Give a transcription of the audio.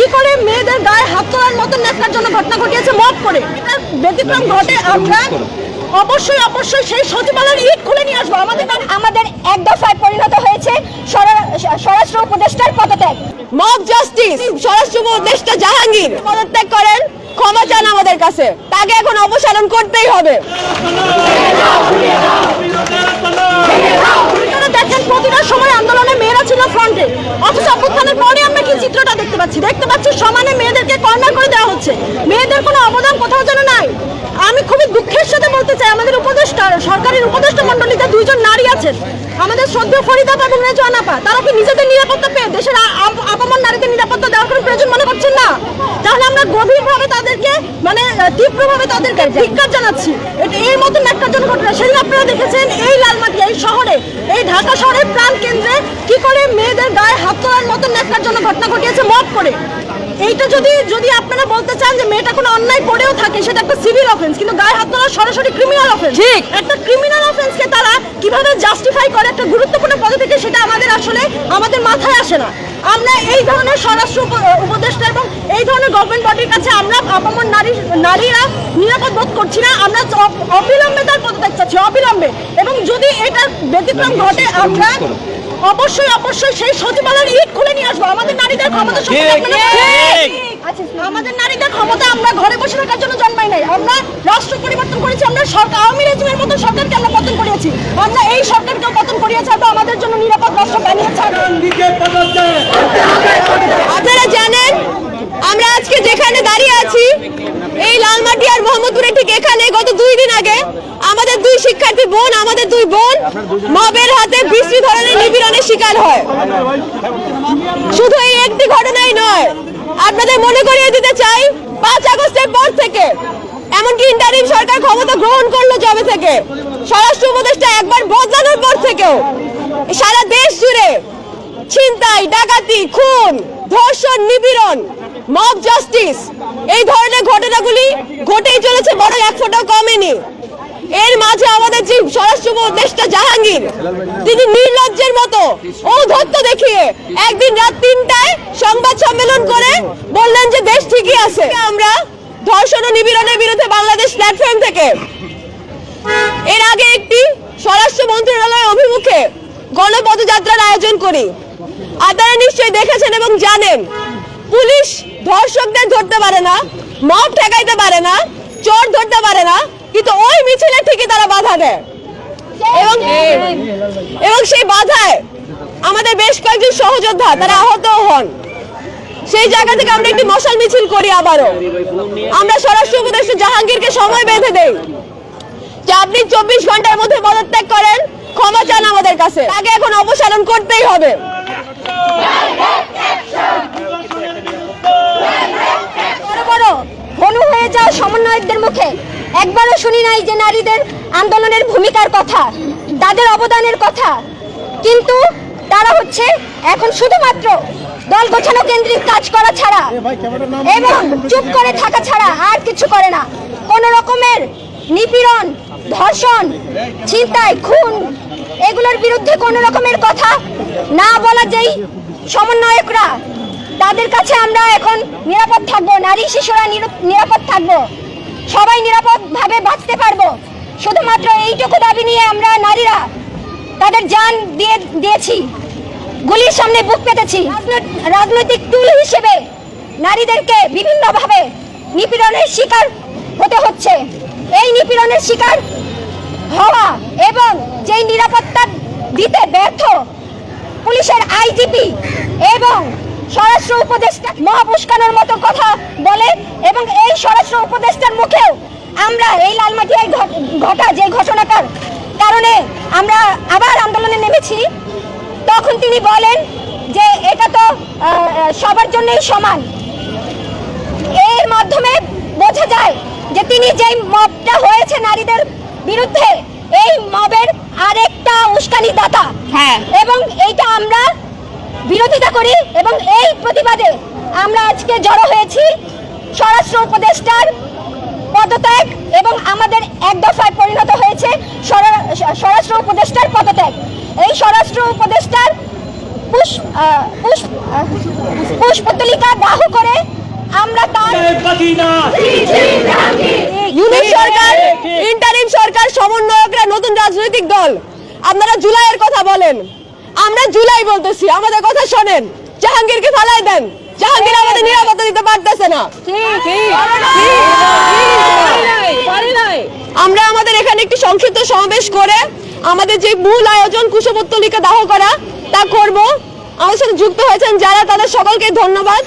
কি করে মেয়েদের গায়ে হাত তোলার মতো নেতার জন্য ঘটনা ঘটিয়েছে? মব করে। এটা ব্যতিক্রম ঘটে। আমরা অবশ্যই অবশ্যই সেই সচিবালয়ের ইট খুলে নিয়ে আসব। আমাদের আমাদের এক দফায় পরিণত হয়েছে স্বরা- স্বরাষ্ট্র উপদেষ্টার পদত্যাগ। মব জাস্টিস স্বরাষ্ট্র উপদেষ্টা জাহাঙ্গীর। পদত্যাগ করেন ক্ষমা চান আমাদের কাছে। তাকে এখন অপসারণ করতেই হবে। দেখেন প্রতিটা সময় ফ্রন্টে অথচ অভ্যুত্থানের পরে আমরা কি চিত্রটা দেখতে পাচ্ছি? দেখতে পাচ্ছি সমানে মেয়েদেরকে কর্নার করে দেওয়া হচ্ছে। মেয়েদের কোনো অবদান কোথাও যেন নাই। আমি খুবই দুঃখের সাথে বলতে চাই, আমাদের উপদেষ্টা, সরকারের উপদেষ্টা মন্ডলীতে দুইজন নারী আছেন। আমাদের শ্রদ্ধেয় ফরিদাপ এবং রেজু আনাপা তারা কি নিজেদের নিরাপত্তা পেয়ে দেশের আপামর নারীদের নিরাপত্তা দেওয়ার কোনো প্রয়োজন মনে করছেন? না তাহলে আমরা গভীরভাবে তাদেরকে মানে তীব্রভাবে তাদেরকে ধিক্কার জানাচ্ছি। এটা এর মতন একটা জন ঘটনা। সেদিন আপনারা দেখেছেন এই লালমাটি এই শহরে এই ঢাকা শহরের প্রাণ কেন্দ্রে কি করে মেয়েদের গায়ে হাত তোলার মতন নেতার জন্য ঘটনা ঘটিয়েছে মব করে। এইটা যদি যদি আপনারা বলতে চান যে মেয়েটা কোনো অন্যায় করেও থাকে সেটা একটা সিভিল অফেন্স কিন্তু গায়ে হাত তোলা সরাসরি ক্রিমিনাল অফেন্স ঠিক। একটা ক্রিমিনাল অফেন্সকে তারা কীভাবে জাস্টিফাই করে একটা গুরুত্বপূর্ণ পদে থেকে সেটা আমাদের আসলে আমাদের মাথায় আসে না। আমরা এই ধরনের স্বরাষ্ট্র উপ- উপদেষ্টা এবং এই ধরনের গভর্নমেন্ট বডির কাছে আমরা আপামর নারী নারীরা নিরাপদ বোধ করছি না। আমরা অবিলম্বে তার পদত্যাগ চাচ্ছি অবিলম্বে। এবং যদি এটা ব্যতিক্রম ঘটে আমরা অবশ্যই অবশ্যই সেই সচিবালয়ের ইট খুলে নিয়ে আসব। আমাদের নারীদের ক্ষমতা আমাদের নারীদের ক্ষমতা আমরা ঘরে বসে থাকার জন্য জন্মাই নাই। আমরা রাষ্ট্র পরিবর্তন করেছি আমরা সরকার আওয়ামী রেজিমের মতো সরকারকে আমরা পতন করিয়েছি। আমরা এই সরকারকেও পতন করিয়ে ছাড়বো আমাদের জন্য নিরাপদ রাষ্ট্র বানিয়ে ছাড়বো আপনারা জানেন আমরা আজকে যেখানে দাঁড়িয়ে আছি এই লালমাটি আর মোহাম্মদপুরে ঠিক এখানে গত দুই দিন আগে আমাদের দুই শিক্ষার্থী বোন আমাদের দুই বোন মবের হাতে বিশ্রী ধরনের নিপীড়নের শিকার হয়। শুধু এই একটি ঘটনাই নয় আপনাদের মনে করিয়ে দিতে চাই পাঁচ আগস্টের পর থেকে এমনকি ইন্টারিম সরকার ক্ষমতা গ্রহণ করল জবে থেকে। স্বরাষ্ট্র উপদেষ্টা একবার বদলানোর পর থেকেও। সারা দেশ জুড়ে ছিনতাই, ডাকাতি, খুন, ধর্ষণ, নিপীড়ন মব জাস্টিস এই ধরনের ঘটনাগুলি ঘটেই চলেছে বড় এক ফোঁটাও কমেনি। এর মাঝে আমাদের যে স্বরাষ্ট্র উপদেষ্টা জাহাঙ্গীর, তিনি নির্লজ্জের মতো ঔদ্ধত্য দেখিয়ে একদিন রাত তিনটায় সংবাদ সম্মেলন করে বললেন যে দেশ ঠিকই আছে। আমরা ধর্ষণ ও নিপীড়নের বিরুদ্ধে বাংলাদেশ প্ল্যাটফর্ম থেকে। এর আগে একটি স্বরাষ্ট্র মন্ত্রণালয় অভিমুখে গণপদযাত্রার আয়োজন করি। আপনারা নিশ্চয়ই দেখেছেন এবং জানেন, পুলিশ ধর্ষকদের ধরতে পারে না মব ঠেকাইতে পারে না, চোর ধরতে পারে না, কিন্তু ওই মিছিলে ঠিকই তারা বাধা দেয়। এবং এবং সেই বাধায় আমাদের বেশ কয়েকজন সহযোদ্ধা তারা আহত হন। সেই জায়গা থেকে আমরা একটি মশাল মিছিল করি আবারও। আমরা স্বরাষ্ট্র উপদেষ্টা জাহাঙ্গীরকে সময় বেঁধে দেই যে আপনি চব্বিশ ঘণ্টার মধ্যে পদত্যাগ করেন, ক্ষমা চান আমাদের কাছে। তাকে এখন অপসারণ করতেই হবে। হয়ে যাওয়া সমন্বয়কদের মুখে একবারও শুনি নাই যে নারীদের আন্দোলনের ভূমিকার কথা, তাদের অবদানের কথা। কিন্তু তারা হচ্ছে এখন শুধুমাত্র দল গোছানো কেন্দ্রিক কাজ করা ছাড়া। এবং চুপ করে থাকা ছাড়া আর কিছু করে না। কোন রকমের নিপীড়ন ধর্ষণ ছিনতাই খুন এগুলোর বিরুদ্ধে কোন রকমের কথা না বলা যেই সমন্বয়করা। তাদের কাছে আমরা এখন নিরাপদ থাকব নারী শিশুরা নির- নিরাপদ থাকব। সবাই নিরাপদ ভাবে বাঁচতে পারব। শুধুমাত্র এইটুকু দাবি নিয়ে আমরা নারীরা তাদের জান দিয়ে দিয়েছি। গুলির সামনে বুক পেতেছি। রাজনৈ- রাজনৈতিক টুল হিসেবে নারীদেরকে বিভিন্নভাবে নিপীড়নের শিকার হতে হচ্ছে। এই নিপীড়নের শিকার হওয়া এবং যেই নিরাপত্তা দিতে ব্যর্থ পুলিশের আইজিপি এবং স্বরাষ্ট্র উপদেষ্টা মহাপুষ্কানোর মতো কথা বলে এবং এই স্বরাষ্ট্র উপদেষ্টার মুখেও আমরা এই লালমাটিয়ায় ঘটা যে ঘটনাটার কারণে আমরা আবার আন্দোলনে নেমেছি। তখন তিনি বলেন যে এটা তো সবার জন্যই সমান এর মাধ্যমে বোঝা যায় যে তিনি যেই মবটা হয়েছে নারীদের বিরুদ্ধে এই মবের আরেকটা উস্কানি দাতা হ্যাঁ। এবং এইটা আমরা বিরোধিতা করি এবং এই প্রতিবাদে আমরা আজকে জড়ো হয়েছি স্বরাষ্ট্র উপদেষ্টার পদত্যাগ এবং আমাদের এক দফায় পরিণত হয়েছে স্বরাষ্ট্র উপদেষ্টার এই স্বরাষ্ট্র উপদেষ্টার পুষ্পতলিকা দাহ করে আমরা তার ইউনিট সরকার ইন্টারিম সরকার সমন্বয়করা নতুন রাজনৈতিক দল। আপনারা জুলাইয়ের কথা বলেন। আমরা জুলাই বলতেছি আমাদের কথা শোনেন। জাহাঙ্গীরকে ফালাই দেন। জাহাঙ্গীর আমাদের নিরাপত্তা দিতে পারতেছে না। আমরা আমাদের এখানে একটি সংক্ষিপ্ত সমাবেশ করে আমাদের যে মূল আয়োজন কুশপত্তলিকা দাহ করা, তা করব। আমাদের সাথে যুক্ত হয়েছেন যারা, তাদের সকলকে ধন্যবাদ।